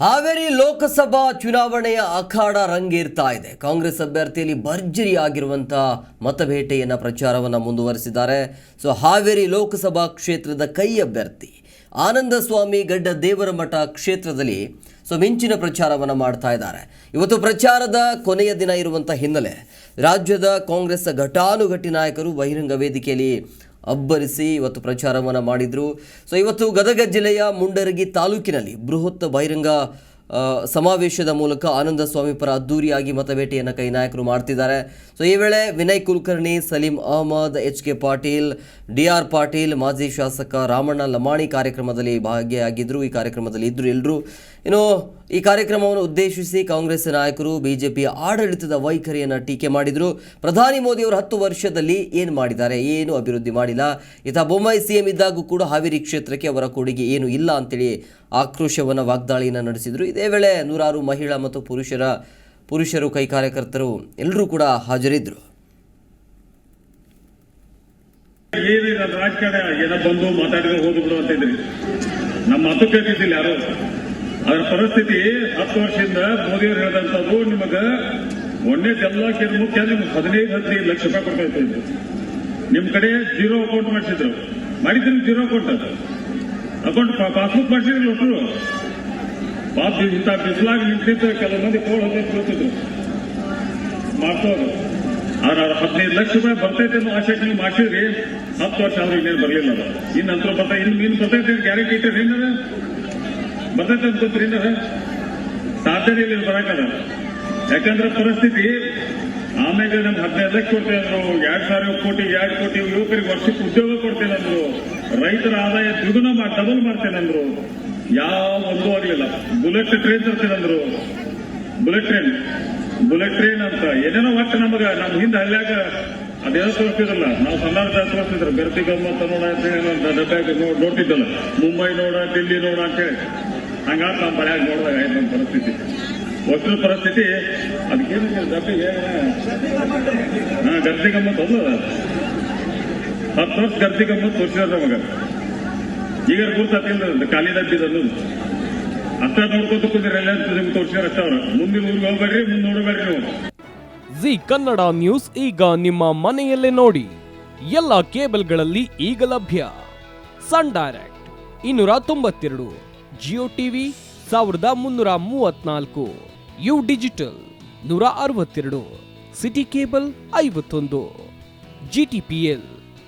ಹಾವೇರಿ ಲೋಕಸಭಾ ಚುನಾವಣೆಯ ಅಖಾಡ ರಂಗೇರ್ತಾ ಇದೆ. ಕಾಂಗ್ರೆಸ್ ಅಭ್ಯರ್ಥಿಯಲ್ಲಿ ಭರ್ಜರಿ ಆಗಿರುವಂಥ ಮತಬೇಟೆಯನ್ನು ಪ್ರಚಾರವನ್ನು ಮುಂದುವರಿಸಿದ್ದಾರೆ. ಸೊ, ಹಾವೇರಿ ಲೋಕಸಭಾ ಕ್ಷೇತ್ರದ ಕೈ ಅಭ್ಯರ್ಥಿ ಆನಂದ ಸ್ವಾಮಿ ಗಡ್ಡ ದೇವರಮಠ ಕ್ಷೇತ್ರದಲ್ಲಿ ಸೊ ಮಿಂಚಿನ ಪ್ರಚಾರವನ್ನು ಮಾಡ್ತಾ ಇದ್ದಾರೆ. ಇವತ್ತು ಪ್ರಚಾರದ ಕೊನೆಯ ದಿನ ಇರುವಂಥ ಹಿನ್ನೆಲೆ, ರಾಜ್ಯದ ಕಾಂಗ್ರೆಸ್ ಘಟಾನುಘಟಿ ನಾಯಕರು ಬಹಿರಂಗ ವೇದಿಕೆಯಲ್ಲಿ ಅಬ್ಬರಿಸಿ ಇವತ್ತು ಪ್ರಚಾರವನ್ನು ಮಾಡಿದರು. ಸೊ ಇವತ್ತು ಗದಗ ಜಿಲ್ಲೆಯ ಮುಂಡರಗಿ ತಾಲೂಕಿನಲ್ಲಿ ಬೃಹತ್ ಬಹಿರಂಗ ಸಮಾವೇಶದ ಮೂಲಕ ಆನಂದ ಸ್ವಾಮಿ ಪರ ಅದ್ದೂರಿಯಾಗಿ ಮತಬೇಟೆಯನ್ನು ಕೈ ನಾಯಕರು ಮಾಡ್ತಿದ್ದಾರೆ. ಸೊ, ಈ ವೇಳೆ Vinay Kulkarni, Saleem Ahmed, H K Patil, D R Patil, ಮಾಜಿ ಶಾಸಕ ರಾಮಣ್ಣ ಲಮಾಣಿ ಕಾರ್ಯಕ್ರಮದಲ್ಲಿ ಭಾಗಿಯಾಗಿದ್ದರು ಈ ಕಾರ್ಯಕ್ರಮದಲ್ಲಿ ಇದ್ದರು ಎಲ್ಲರೂ ಇನ್ನು ಈ ಕಾರ್ಯಕ್ರಮವನ್ನು ಉದ್ದೇಶಿಸಿ ಕಾಂಗ್ರೆಸ್ ನಾಯಕರು ಬಿಜೆಪಿ ಆಡಳಿತದ ವೈಖರಿಯನ್ನು ಟೀಕೆ ಮಾಡಿದರು. ಪ್ರಧಾನಿ ಮೋದಿ ಅವರು ಹತ್ತು ವರ್ಷದಲ್ಲಿ ಏನು ಮಾಡಿದ್ದಾರೆ, ಏನು ಅಭಿವೃದ್ಧಿ ಮಾಡಿಲ್ಲ. ಇತ ಬೊಮ್ಮಾಯಿ ಸಿಎಂ ಇದ್ದಾಗೂ ಕೂಡ ಹಾವೇರಿ ಕ್ಷೇತ್ರಕ್ಕೆ ಅವರ ಕೊಡುಗೆ ಏನು ಇಲ್ಲ ಅಂತೇಳಿ ಆಕ್ರೋಶವನ್ನು ವಾಗ್ದಾಳಿಯನ್ನು ನಡೆಸಿದರು. ಇದೇ ವೇಳೆ ನೂರಾರು ಮಹಿಳಾ ಮತ್ತು ಪುರುಷರ, ಪುರುಷರು ಕೈ ಕಾರ್ಯಕರ್ತರು ಎಲ್ಲರೂ ಕೂಡ ಹಾಜರಿದ್ದರು ಬಂದು ನಮ್ಮ ಮಾತು ಕೇಳ್ತಿದ್ದಿಲ್ಲ ಯಾರು? ಅದರ ಪರಿಸ್ಥಿತಿ ಹತ್ತು ವರ್ಷದಿಂದ ಮೋದಿಯವರು ಹೇಳಿದಂಥದ್ದು ನಿಮಗೆ ಒಂದೇ ಎಲ್ಲ ಮುಖ್ಯ ನಿಮ್ಗೆ ಹದಿನೈದು ಹದಿನೈದು ಲಕ್ಷ ರೂಪಾಯಿ ಕೊಡ್ತಾ ನಿಮ್ಮ ನಿಮ್ ಕಡೆ ಜೀರೋ ಅಕೌಂಟ್ ಮಾಡಿಸಿದ್ರು. ಮಾಡಿದ್ರು ಜೀರೋ ಅಕೌಂಟ್ ಅಕೌಂಟ್ ಪಾಸ್ಬುಕ್ ಮಾಡಿಸಿದ್ರಿ ಒಬ್ರು ಪಾಪ ಇಂಥ ಬಿಸಿಲಾಗಿ ನಿಂತಿತ್ತು ಕೆಲವು ಮಂದಿ ಕೋಲ್ ಹೋಗಿ ಕೂತಿದ್ರು ಮಾಡ್ತವ್ರು ಆದ್ರೆ ಅವ್ರ ಹದಿನೈದು ಲಕ್ಷ ರೂಪಾಯಿ ಬರ್ತೈತೆ ಅನ್ನೋ ನೀವು ಮಾಡಿಸಿದ್ರಿ, ಹತ್ತು ವರ್ಷ ಆದ್ರೂ ಇನ್ನೇನು ಬರಲಿಲ್ಲ ಇನ್ನು ನಂತರ ಬರ್ತಾ, ಇನ್ನು ಇನ್ನು ಬರ್ತೈತೆ ಗ್ಯಾರಂಟಿ ಇಟ್ಟರೆ ಏನಾರ ಬರ್ತೈತೆ ಅಂತ ಗೊತ್ತ್ರಿ ಏನಾರ ಸಾಧ್ಯನೇ ಇಲ್ಲ ಬರಕಲ್ಲ ಯಾಕಂದ್ರೆ ಪರಿಸ್ಥಿತಿ, ಆಮೇಲೆ ನಮ್ಗೆ ಹದಿನೈದು ಲಕ್ಷ ಕೊಡ್ತೇವೆ ಅಂದ್ರು, ಎರಡು ಸಾವಿರ ಕೋಟಿ, ಎರಡು ಕೋಟಿ ಯುವಕರಿಗೆ ವರ್ಷಕ್ಕೆ ಉದ್ಯೋಗ ಕೊಡ್ತೇನೆ ಅಂದ್ರು ರೈತರ ಆದಾಯ ದ್ವಿಗುಣ ಮಾಡಿ ಡಬಲ್ ಮಾಡ್ತೇನೆ ಅಂದ್ರು. ಯಾವ ಒಂದು ಆಗ್ಲಿಲ್ಲ. ಬುಲೆಟ್ ಟ್ರೈನ್ ತರ್ತೇನೆ ಅಂದ್ರು. ಬುಲೆಟ್ ಟ್ರೈನ್ ಬುಲೆಟ್ ಟ್ರೈನ್ ಅಂತ. ಏನೇನೋ ಒಟ್ಟು ನಮಗ ನಮ್ಮ ಹಿಂದೆ ಹಳ್ಳ್ಯಾಗ ಅದೇನೋ ತೋರಿಸ್ತಿದ್ರಲ್ಲ ನಾವು ಸಣ್ಣ ತೋರಿಸ್ತಿದ್ರು ಬೆರ್ತಿ ಗಮ್ಮತ್ತ ನೋಡ ಅಂತ ಹೇಳಿ ನೋಡಿ ನೋಡ್ತಿದ್ದಲ್ಲ. ಮುಂಬೈ ನೋಡ, ಡೆಲ್ಲಿ ನೋಡ ಅಂತೇಳಿ ಹಂಗಾತ ನಮ್ಮ ಬಳ್ಯಾಗ ನೋಡಿದಾಗ ಆಯ್ತು ನಮ್ಮ ಪರಿಸ್ಥಿತಿ. ವಸ್ತು ಪರಿಸ್ಥಿತಿ, ಅದಕ್ಕೇನು ಹಾ ಗರ್ತಿ ಗಮ್ಮತ್ ಅಲ್ಲ ಹತ್ತು ವರ್ಷ ಗರ್ತಿ ಗಮ್ಮತ್ ತೋರಿಸಿದ ನಮಗ ಈಗ ಗುರ್ತತಿಲ್ಲ ಖಾಲಿ ಅನ್ನೋದು ಅಷ್ಟ ನೋಡ್ಕೊತ ಕುಂದ್ರಿ ಎಲ್ಲ ನಿಮ್ಗೆ ತೋರಿಸಿದ್ರ ಅಷ್ಟ ಅವ್ರ. ಮುಂದಿನ ಊರಿಗೆ ಹೋಗ್ಬೇಡ್ರಿ, ಮುಂದೆ ನೋಡಬೇಡ್ರಿ ನೀವು. ಜಿ ಕನ್ನಡ ನ್ಯೂಸ್ ಈಗ ನಿಮ್ಮ ಮನೆಯಲ್ಲೇ ನೋಡಿ. ಎಲ್ಲ ಕೇಬಲ್ಗಳಲ್ಲಿ ಈಗ ಲಭ್ಯ. ಸನ್ ಡೈರೆಕ್ಟ್ ಇನ್ನೂರ ತೊಂಬತ್ತೆರಡು, ಜಿಯೋ ಟಿವಿ ಸಾವಿರದ ಮುನ್ನೂರ ಮೂವತ್ನಾಲ್ಕು ಯು ಡಿಜಿಟಲ್ ನೂರ ಅರವತ್ತೆರಡು, ಸಿಟಿ ಕೇಬಲ್ ಐವತ್ತೊಂದು, ಜಿ ಟಿ ಪಿ ಎಲ್